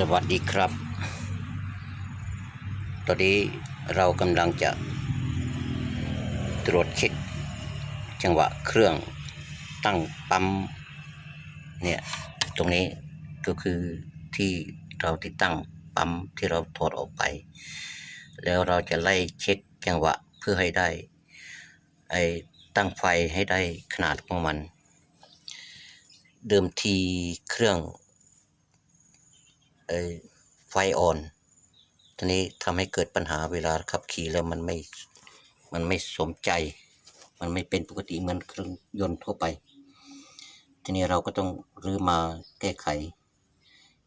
สวัสดีครับ ตอนนี้เรากำลังจะตรวจเช็คจังหวะเครื่องตั้งปั๊มเนี่ยตรงนี้ก็คือที่เราติดตั้งปั๊มที่เราถอดออกไป แล้วเราจะไล่เช็คจังหวะเพื่อให้ได้ไอ้ตั้งไฟให้ได้ขนาดของมัน เดิมทีเครื่อง ไฟอ่อนทีนี้ทำให้เกิดปัญหาเวลาขับขี่แล้วมันไม่มันไม่สมใจ มันไม่เป็นปกติเหมือนเครื่องยนต์ทั่วไป ทีนี้เราก็ต้องรื้อมาแก้ไข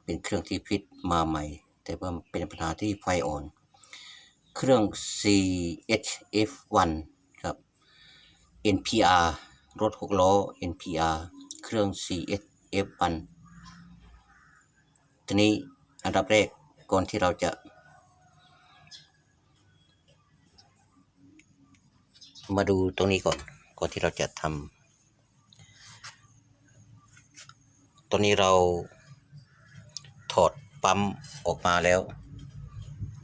เป็นเครื่องที่ฟิตมาใหม่ แต่ว่าเป็นปัญหาที่ไฟอ่อน เครื่อง CHF1 ครับ NPR รถหกล้อ NPR เครื่อง CHF1 ทีนี้อันดับแรกก่อนที่เราจะ มาดูตรงนี้ก่อน ก่อนที่เราจะทำตอนนี้เราถอดปั๊มออกมาแล้ว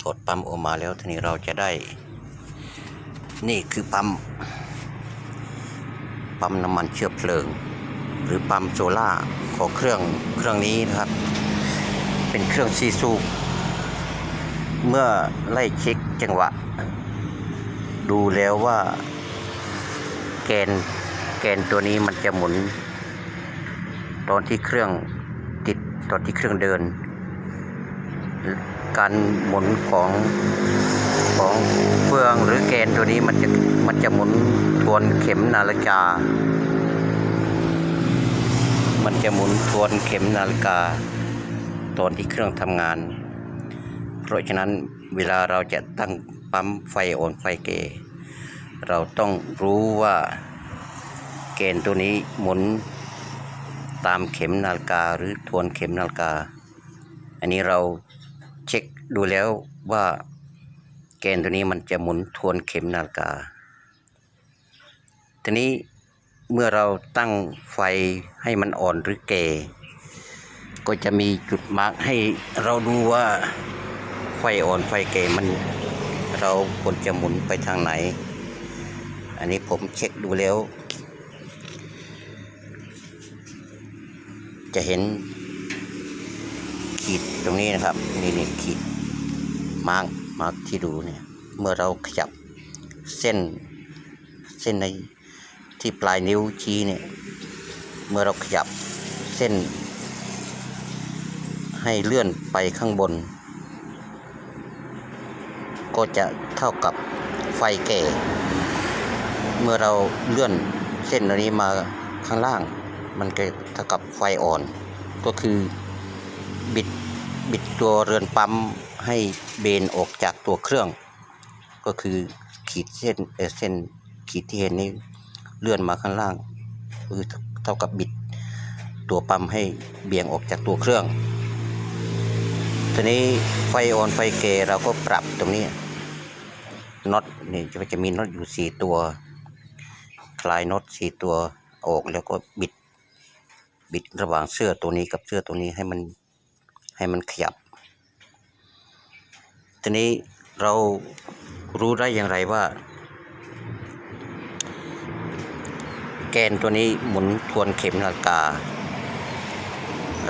ถอดปั๊มออกมาแล้ว ทีนี้เราจะได้ นี่คือปั๊ม ปั๊มน้ำมันเชื้อเพลิง หรือปั๊มโซล่าของเครื่องเครื่องนี้นะครับ เป็นเครื่องซีซูเมื่อไล่เช็คจังหวะ ดูแล้วว่าแกนแกนตัวนี้มันจะหมุน ตอนที่เครื่องติดตอนที่เครื่องเดิน การหมุนของของเฟืองหรือแกนตัวนี้มันจะมันจะหมุนทวนเข็มนาฬิกา มันจะหมุนทวนเข็มนาฬิกา ตอนที่เครื่องทำงาน เพราะฉะนั้นเวลาเราจะตั้งปั๊มไฟอ่อนไฟเก เราต้องรู้ว่าเกณฑ์ตัวนี้หมุนตามเข็มนาฬิกาหรือทวนเข็มนาฬิกา อันนี้เราเช็คดูแล้วว่าเกณฑ์ตัวนี้มันจะหมุนทวนเข็มนาฬิกา ทีนี้เมื่อเราตั้งไฟให้มันอ่อนหรือเก ก็จะมีจุดมาร์กให้เราดูว่าไฟอ่อนไฟเกมันเราควรจะหมุนไปทางไหน อันนี้ผมเช็คดูแล้ว จะเห็นขีดตรงนี้นะครับ นี่นี่ขีดมาร์กมาร์กที่ดูเนี่ย เมื่อเราขยับเส้นเส้นในที่ปลายนิ้วชี้เนี่ย เมื่อเราขยับเส้น ให้เลื่อนไปข้างบน ก็จะเท่ากับไฟแก่ เมื่อเราเลื่อนเส้นอันนี้มาข้างล่าง มันก็เท่ากับไฟอ่อน ก็คือบิดบิดตัวเรือนปั๊มให้เบนออกจากตัวเครื่อง ก็คือขีดเส้นเอ่อเส้นขีดที่เห็นนี้เลื่อนมาข้างล่าง คือเท่ากับบิดตัวปั๊มให้เบี่ยงออกจากตัวเครื่อง ทีนี้ไฟออนไฟเกเราก็ปรับตรงนี้น็อตนี่จะจะมีน็อตอยู่สี่ตัว คลายน็อตสี่ตัวออกแล้วก็บิด บิดระหว่างเสื้อตัวนี้กับเสื้อตัวนี้ให้มันให้มันขยับ ทีนี้เรารู้ได้อย่างไรว่า แกนตัวนี้หมุนทวนเข็มนาฬิกา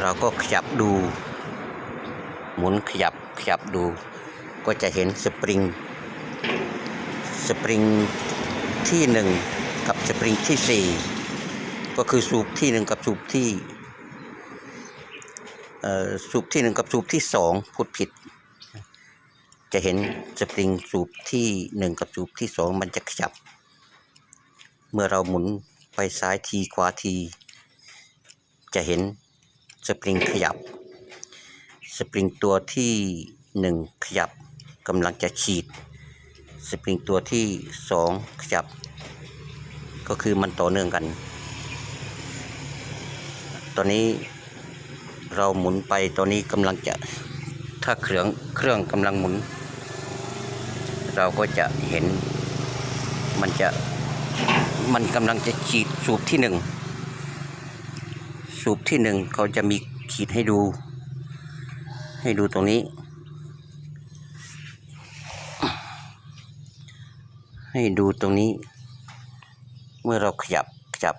เราก็ขยับดู หมุนขยับขยับดู ก็จะเห็นสปริง สปริงที่หนึ่งกับสปริงที่สี่ก็คือสูบที่หนึ่งกับสูบที่สูบที่หนึ่งกับสูบที่สองพูดผิด จะเห็นสปริงสูบที่หนึ่งกับสูบที่สองมันจะขยับ เมื่อเราหมุนไปซ้ายทีขวาที จะเห็นสปริงขยับ สปริงตัวที่หนึ่งขยับกำลังจะฉีด สปริงตัวที่สองขยับ ก็คือมันต่อเนื่องกัน ตอนนี้เราหมุนไปตอนนี้กำลังจะถ้าเครื่องเครื่องกำลังหมุน เราก็จะเห็นมันจะมันกำลังจะฉีดสูบที่หนึ่งสูบที่หนึ่งเขาจะมีขีดให้ดู ให้ดูตรงนี้ ให้ดูตรงนี้ เมื่อเราขยับขยับ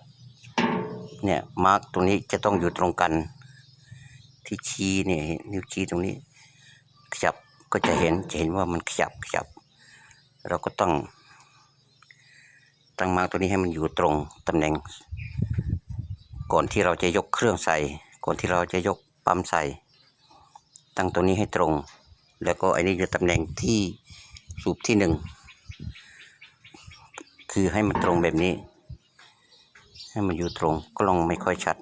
เนี่ยมาร์กตรงนี้จะต้องอยู่ตรงกัน ที่ชี้เนี่ยนิ้วชี้ตรงนี้ ขยับก็จะเห็นจะเห็นว่ามันขยับขยับ เราก็ต้อง ตั้งมาร์กตัวนี้ให้มันอยู่ตรงตำแหน่ง ก่อนที่เราจะยกเครื่องใส่ ก่อนที่เราจะยกปั๊มใส่ ตั้งตัวนี้ให้ตรง แล้วก็อันนี้อยู่ตำแหน่งที่สูบที่หนึ่งคือให้มันตรงแบบนี้ ให้มันอยู่ตรงกล้องไม่ค่อยชัด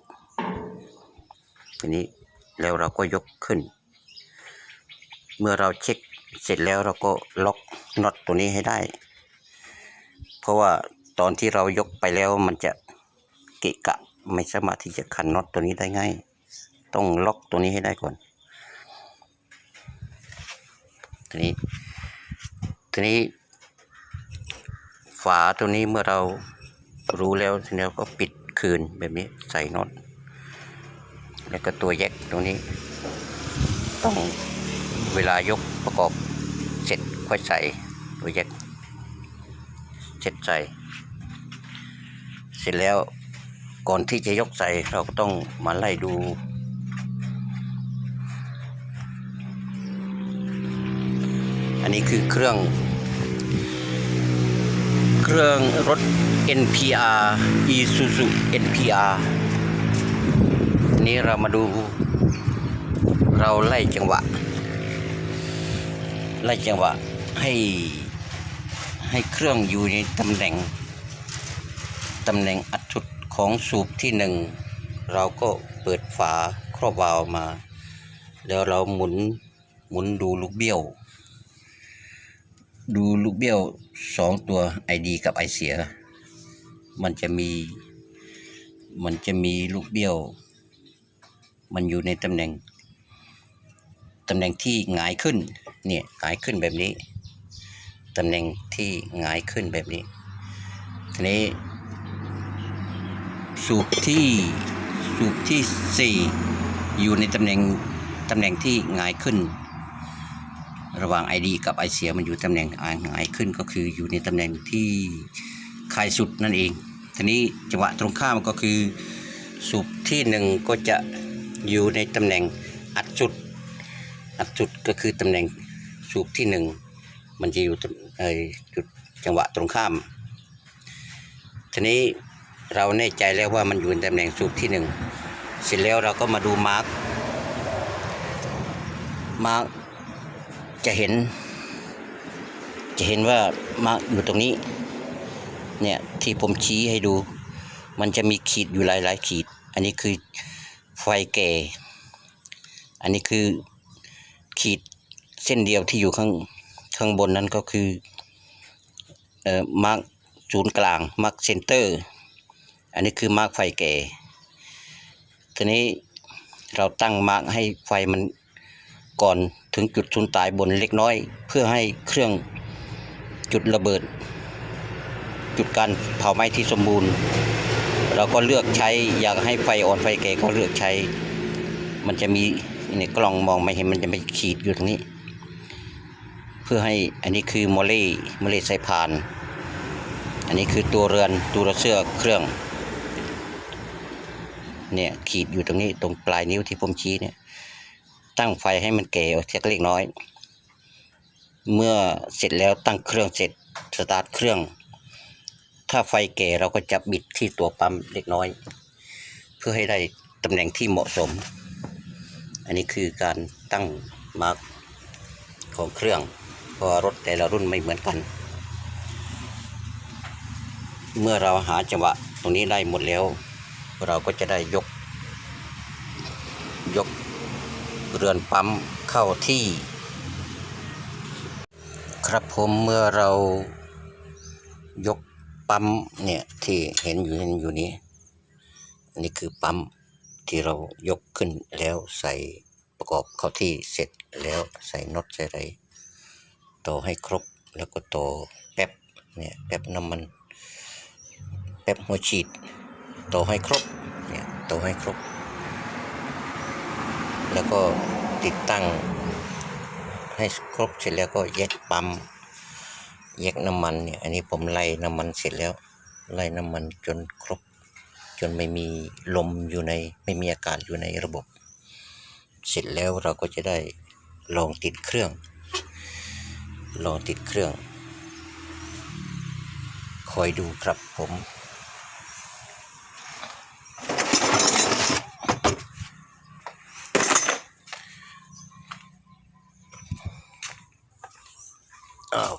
ทีนี้แล้วเราก็ยกขึ้น เมื่อเราเช็คเสร็จแล้วเราก็ล็อกน็อตตัวนี้ให้ได้ เพราะว่าตอนที่เรายกไปแล้วมันจะเกะกะไม่สามารถที่จะขันน็อตตัวนี้ได้ง่าย ต้องล็อกตัวนี้ให้ได้ก่อน ทีนี้ ทีนี้ ฝาตัวนี้เมื่อเรารู้แล้วทีนี้ก็ปิดคืนแบบนี้ใส่น็อตแล้วก็ตัวแยกตรงนี้ ต้องเวลายกประกอบเสร็จค่อยใส่ตัวแยกเสร็จใส่เสร็จแล้วก่อนที่จะยกใส่เราก็ต้องมาไล่ดู นี้คือเครื่อง เครื่องรถ NPR Isuzu NPR นี้เรามาดู เราไล่จังหวะ ไล่จังหวะให้ให้เครื่องอยู่ในตำแหน่งตำแหน่งอัดชุดของสูบที่หนึ่งเราก็เปิดฝาครอบวาล์วมา แล้วเราหมุนหมุนดูลูกเบี้ยว ดูลูกเบี้ยวสองตัว ID กับ I เสีย มันจะมี มันจะมีลูกเบี้ยว มันอยู่ในตำแหน่ง ตำแหน่งที่หงายขึ้น เนี่ยหงายขึ้นแบบนี้ ตำแหน่งที่หงายขึ้นแบบนี้ ทีนี้ สูบที่สูบที่สี่อยู่ในตำแหน่งตำแหน่งที่หงายขึ้น ระหว่าง ID กับ I เสียมันอยู่ตำแหน่งหงายขึ้นก็คืออยู่ในตำแหน่งที่คายสุดนั่นเอง ทีนี้จังหวะตรงข้ามก็คือสูบที่หนึ่งก็จะอยู่ในตำแหน่งอัดจุด อัดจุดก็คือตำแหน่งสูบที่หนึ่งมันจะอยู่ตำเอ่จุดจังหวะตรงข้าม ทีนี้เราแน่ใจแล้วว่ามันอยู่ในตำแหน่งสูบที่หนึ่งเสร็จแล้วเราก็มาดูมาร์กมาร์ก จะเห็น จะเห็นว่ามาร์กอยู่ตรงนี้ เนี่ยที่ผมชี้ให้ดู มันจะมีขีดอยู่หลายๆขีด อันนี้คือไฟแก่ อันนี้คือขีดเส้นเดียวที่อยู่ข้างข้างบนนั้นก็คือเอ่อมาร์กศูนย์กลางมาร์กเซนเตอร์ อันนี้คือมาร์กไฟแก่ทีนี้เราตั้งมาร์กให้ไฟมันก่อน ถึงจุดศูนย์ตายบนเล็กน้อย เพื่อให้เครื่องจุดระเบิด จุดการเผาไหม้ที่สมบูรณ์ เราก็เลือกใช้อยากให้ไฟอ่อนไฟแก่ก็เลือกใช้ มันจะมีในกล้องมองไม่เห็นมันจะไม่ขีดอยู่ตรงนี้ เพื่อให้อันนี้คือโมเลโมเลสายพาน อันนี้คือตัวเรือนตัวเสื้อเครื่องเนี่ยขีดอยู่ตรงนี้ตรงปลายนิ้วที่ผมชี้เนี่ย ตั้งไฟให้มันแก่เทียเล็กน้อย เมื่อเสร็จแล้วตั้งเครื่องเสร็จสตาร์ทเครื่อง ถ้าไฟแก่เราก็จะบิดที่ตัวปั๊มเล็กน้อย เพื่อให้ได้ตำแหน่งที่เหมาะสม อันนี้คือการตั้งมาร์กของเครื่องเพราะรถแต่ละรุ่นไม่เหมือนกัน เมื่อเราหาจังหวะตรงนี้ได้หมดแล้ว เราก็จะได้ยกยก รือนปั๊มเข้าที่ ครับผมเมื่อเรายกปั๊มเนี่ยที่เห็นอยู่เห็นอยู่นี้อันนี้คือปั๊มที่เรายกขึ้นแล้วใส่ประกอบเข้าที่เสร็จแล้วใส่น็อตใส่อะไรต่อให้ครบแล้วก็ต่อแป๊บเนี่ยแป๊บน้ำมันแป๊บหัวฉีดต่อให้ครบเนี่ยต่อให้ครบ แล้วก็ติดตั้งให้ครบเสร็จแล้วก็แยกปั๊มแยกน้ำมันเนี่ยอันนี้ผมไล่น้ำมันเสร็จแล้ว ไล่น้ำมันจนครบ จนไม่มีลมอยู่ในไม่มีอากาศอยู่ในระบบ เสร็จแล้วเราก็จะได้ลองติดเครื่อง ลองติดเครื่อง คอยดูครับผม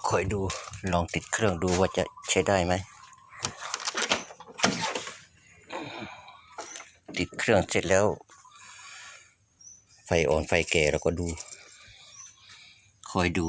คอยดูลองติดเครื่องดูว่าจะใช้ได้ไหม ติดเครื่องเสร็จแล้ว ไฟอ่อนไฟแก่เราก็ดู คอยดู